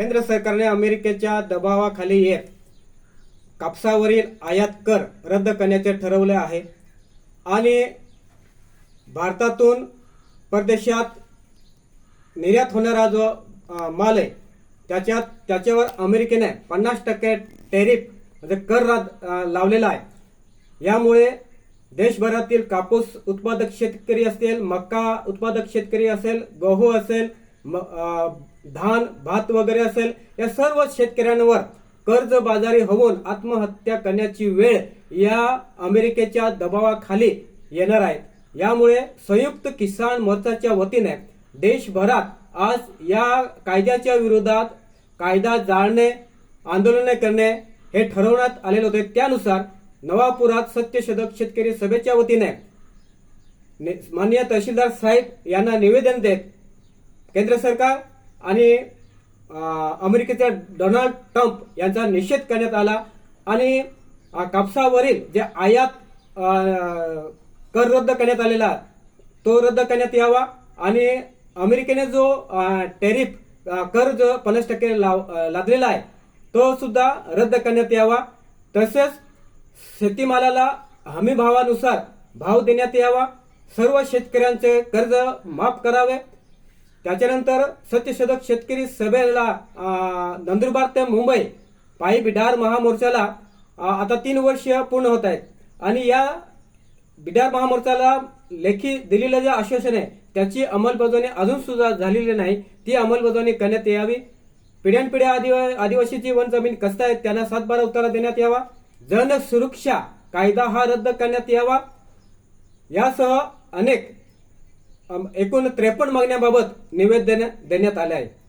केंद्र सरकारने अमेरिकेच्या दबावाखाली येत कापसावरील आयात कर रद्द करण्याचे ठरवले आहे. आणि भारतातून परदेशात निर्यात होणारा जो माल आहे त्याच्यात त्याच्यावर अमेरिकेने पन्नास टक्के टेरिफ म्हणजे कर राद- लावलेला आहे. यामुळे देशभरातील कापूस उत्पादक शेतकरी असेल मका उत्पादक शेतकरी असेल गहू असेल म- धान भात वगैरे असेल या सर्व शेतकऱ्यांवर कर्जबाजारी होऊन आत्महत्या करण्याची वेळ या अमेरिकेच्या दबावाखाली येणार आहे. यामुळे संयुक्त किसान मोर्चाच्या वतीने देशभरात आज या कायद्याच्या विरोधात कायदा जाळणे आंदोलने करणे हे ठरवण्यात आलेले होते. त्यानुसार नवापुरात सत्यशोधक शेतकरी सभेच्या वतीने मान्य माननीय तहसीलदार साहेब यांना निवेदन देत केंद्र सरकार आणि अमेरिकेचा डोनाल्ड ट्रम्प यांचा निषेध करण्यात आला. आणि कापसावरील जे आयात कर रद्द करण्यात आलेला तो रद्द करण्यात यावा. आणि अमेरिकेने जो टॅरिफ टेरिफ कर जो पन्नास टक्के लाव लादलेला आहे तो सुद्धा रद्द करण्यात यावा. तसेच शेतीमालाला हमी भावानुसार भाव देण्यात यावा. सर्व शेतकऱ्यांचे कर्ज माफ करावे. त्याच्यानंतर सत्यशोधक शेतकरी सभेला नंदुरबार ते मुंबई पायी बिडार महामोर्चाला आता तीन वर्ष पूर्ण होत आहेत. आणि या बिडार महामोर्चाला लेखी दिलेलं जे आश्वासन आहे त्याची अंमलबजावणी अजून सुद्धा झालेली नाही. ती अंमलबजावणी करण्यात यावी. पिढ्यानपिढ्या आदिवा आदिवासीची वन जमीन कसता आहेत त्यांना सातबारा उतारा देण्यात यावा. जन सुरक्षा कायदा हा रद्द करण्यात यावा. यासह अनेक एकूण त्रेपन्न मागण्याबाबत निवेदन देण्यात आले आहे.